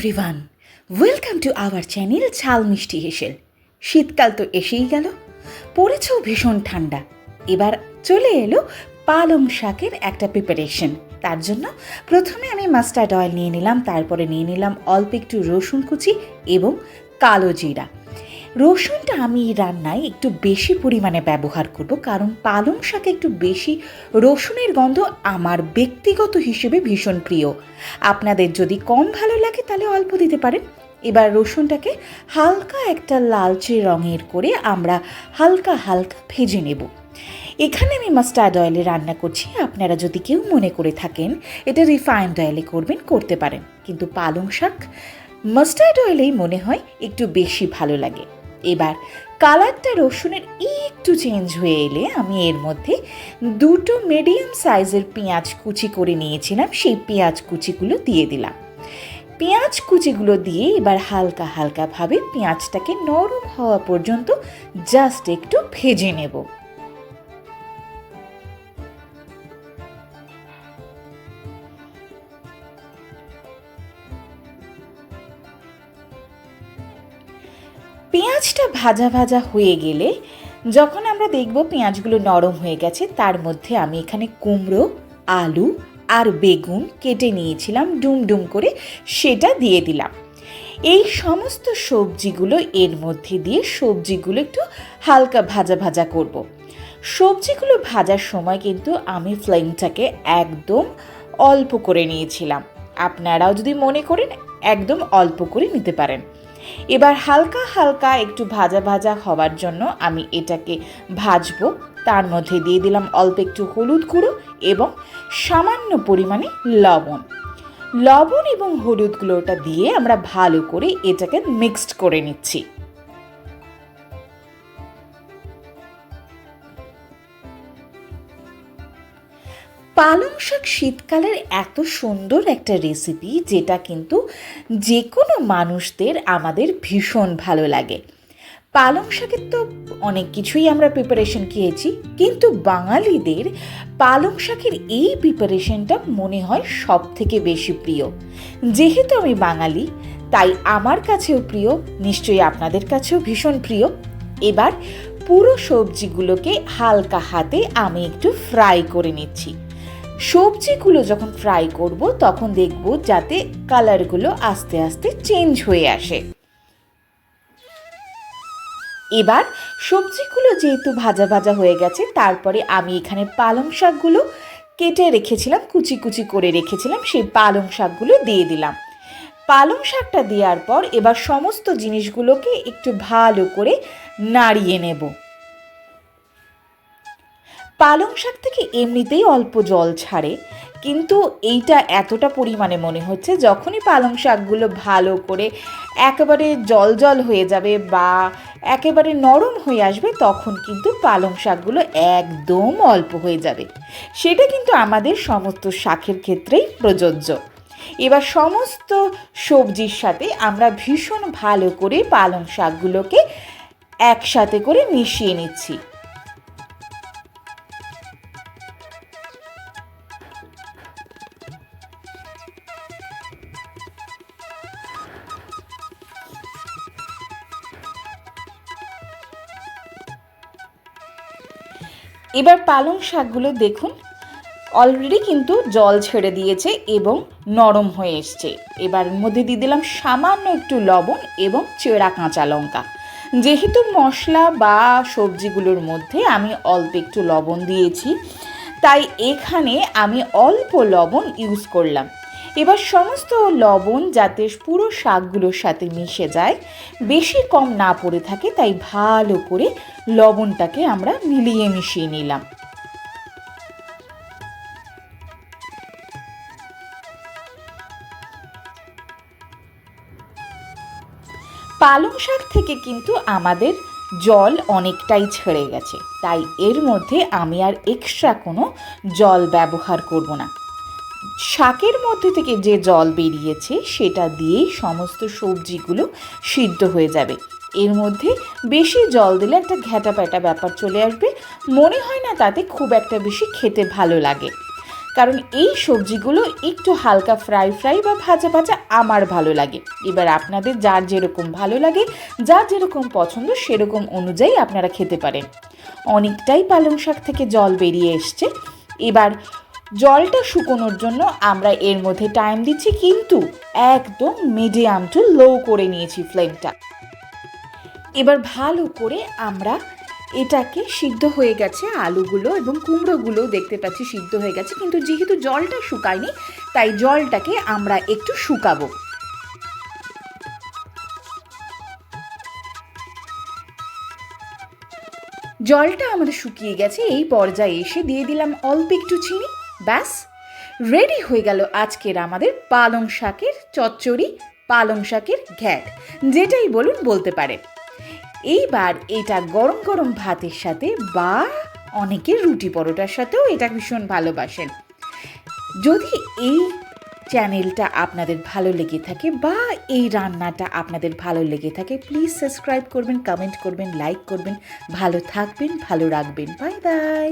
Everyone welcome to our channel ঝাল মিষ্টি হেসেল শীতকাল তো এসেই গেল। পড়েছ ভীষণ ঠান্ডা। এবার চলে এলো পালং শাকের একটা প্রিপারেশন তার জন্য প্রথমে আমি মাস্টার্ড অয়েল নিয়ে নিলাম, তারপরে নিয়ে নিলাম অল্প একটু রসুন কুচি এবং কালো জিরা। রসুনটা আমি এই রান্নায় একটু বেশি পরিমাণে ব্যবহার করব, কারণ পালং শাকে একটু বেশি রসুনের গন্ধ আমার ব্যক্তিগত হিসেবে ভীষণ প্রিয়। আপনাদের যদি কম ভালো লাগে তাহলে অল্প দিতে পারেন। এবার রসুনটাকে হালকা একটা লালচে রঙের করে আমরা হালকা হালকা ভেজে নেব। এখানে আমি মাস্টার্ড অয়েলে রান্না করছি, আপনারা যদি কেউ মনে করে থাকেন এটা রিফাইন্ড অয়েলে করবেন, করতে পারেন। কিন্তু পালং শাক মাস্টার্ড অয়েলেই মনে হয় একটু বেশি ভালো লাগে। এবার কালারটা রসুনের একটু চেঞ্জ হয়ে এলে আমি এর মধ্যে দুটো মিডিয়াম সাইজের পেঁয়াজ কুচি করে নিয়েছিলাম, সেই পেঁয়াজ কুচিগুলো দিয়ে দিলাম। পেঁয়াজ কুচিগুলো দিয়ে এবার হালকা হালকাভাবে পেঁয়াজটাকে নরম হওয়া পর্যন্ত জাস্ট একটু ভেজে নেব। পেঁয়াজটা ভাজা ভাজা হয়ে গেলে যখন আমরা দেখব পেঁয়াজগুলো নরম হয়ে গেছে, তার মধ্যে আমি এখানে কুমড়ো, আলু আর বেগুন কেটে নিয়েছিলাম, ডুম ডুম করে সেটা দিয়ে দিলাম। এই সমস্ত সবজিগুলো এর মধ্যে দিয়ে সবজিগুলো একটু হালকা ভাজা ভাজা করব। সবজিগুলো ভাজার সময় কিন্তু আমি ফ্লেমটাকে একদম অল্প করে নিয়েছিলাম। আপনারাও যদি মনে করেন একদম অল্প করে নিতে পারেন। এবার হালকা হালকা একটু ভাজা ভাজা হওয়ার জন্য আমি এটাকে ভাজবো। তার মধ্যে দিয়ে দিলাম অল্প একটু হলুদ গুঁড়ো এবং সামান্য পরিমাণে লবণ। লবণ এবং হলুদ গুঁড়োটা দিয়ে আমরা ভালো করে এটাকে মিক্সড করে নিচ্ছি। পালং শাক শীতকালের এত সুন্দর একটা রেসিপি যেটা কিন্তু যে কোনো মানুষদের আমাদের ভীষণ ভালো লাগে। পালং শাকের তো অনেক কিছুই আমরা প্রিপারেশন খেয়েছি, কিন্তু বাঙালিদের পালং শাকের এই প্রিপারেশনটা মনে হয় সব থেকে বেশি প্রিয়। যেহেতু আমি বাঙালি, তাই আমার কাছেও প্রিয়, নিশ্চয়ই আপনাদের কাছেও ভীষণ প্রিয়। এবার পুরো সবজিগুলোকে হালকা হাতে আমি একটু ফ্রাই করে নিচ্ছি। সবজিগুলো যখন ফ্রাই করব, তখন দেখব যাতে কালারগুলো আস্তে আস্তে চেঞ্জ হয়ে আসে। এবার সবজিগুলো যেহেতু ভাজা ভাজা হয়ে গেছে, তারপরে আমি এখানে পালং শাকগুলো কেটে রেখেছিলাম, কুচি কুচি করে রেখেছিলাম, সেই পালং শাকগুলো দিয়ে দিলাম। পালং শাকটা দেওয়ার পর এবার সমস্ত জিনিসগুলোকে একটু ভালো করে নাড়িয়ে নেব। পালং শাক থেকে এমনিতেই অল্প জল ছাড়ে, কিন্তু এইটা এতটা পরিমাণে মনে হচ্ছে যখনই পালং শাকগুলো ভালো করে একেবারে জল জল হয়ে যাবে বা একেবারে নরম হয়ে আসবে, তখন কিন্তু পালং শাকগুলো একদম অল্প হয়ে যাবে। সেটা কিন্তু আমাদের সমস্ত শাকের ক্ষেত্রেই প্রযোজ্য। এবার সমস্ত সবজির সাথে আমরা ভীষণ ভালো করে পালং শাকগুলোকে একসাথে করে মিশিয়ে নিচ্ছি। এবার পালং শাকগুলো দেখুন। অলরেডি কিন্তু জল ছেড়ে দিয়েছে এবং নরম হয়ে এসছে। এবার মধ্যে দিয়ে দিলাম সামান্য একটু লবণ এবং চেরা কাঁচা লঙ্কা। যেহেতু মশলা বা সবজিগুলোর মধ্যে আমি অল্প একটু লবণ দিয়েছি, তাই এখানে আমি অল্প লবণ ইউজ করলাম। এবার সমস্ত লবণ যাতে পুরো শাকগুলোর সাথে মিশে যায়, বেশি কম না পড়ে থাকে, তাই ভালো করে লবণটাকে আমরা মিলিয়ে মিশিয়ে নিলাম। পালং শাক থেকে কিন্তু আমাদের জল অনেকটাই ছেড়ে গেছে, তাই এর মধ্যে আমি আর এক্সট্রা কোনো জল ব্যবহার করব না। শাকের মধ্যে থেকে যে জল বেরিয়েছে, সেটা দিয়েই সমস্ত সবজিগুলো সিদ্ধ হয়ে যাবে। এর মধ্যে বেশি জল দিলে একটা ঘ্যাটা প্যাটা ব্যাপার চলে আসবে। মনে হয় না তাতে খুব একটা বেশি খেতে ভালো লাগে। কারণ এই সবজিগুলো একটু হালকা ফ্রাই ফ্রাই বা ভাজা ভাজা আমার ভালো লাগে। এবার আপনাদের যার যেরকম ভালো লাগে, যার যেরকম পছন্দ, সেরকম অনুযায়ী আপনারা খেতে পারেন। অনেকটাই পালং শাক থেকে জল বেরিয়ে এসছে। এবার জলটা শুকোনোর জন্য আমরা এর মধ্যে টাইম দিচ্ছি কিন্তু একদম মিডিয়াম টু লো করে নিয়েছি ফ্লেমটা এবার ভালো করে আমরা এটাকে সিদ্ধ হয়ে গেছে আলুগুলো এবং কুমড়োগুলো দেখতে পাচ্ছি সিদ্ধ হয়ে গেছে, কিন্তু যেহেতু জলটা শুকায়নি, তাই জলটাকে আমরা একটু শুকাবো। জলটা আমাদের শুকিয়ে গেছে, এই পর্যায়ে এসে দিয়ে দিলাম অল্প একটু চিনি। ব্যাস রেডি হয়ে গেল আজকের আমাদের পালং শাকের চচ্চড়ি, পালং শাকের ঘ্যাট, যেটাই বলুন বলতে পারেন। এইবার এটা গরম গরম ভাতের সাথে বা অনেকে রুটি পরোটার সাথেও এটা ভীষণ ভালোবাসেন। যদি এই চ্যানেলটা আপনাদের ভালো লেগে থাকে বা এই রান্নাটা আপনাদের ভালো লেগে থাকে প্লিজ সাবস্ক্রাইব করবেন কমেন্ট করবেন লাইক করবেন। ভালো থাকবেন, ভালো রাখবেন। Bye bye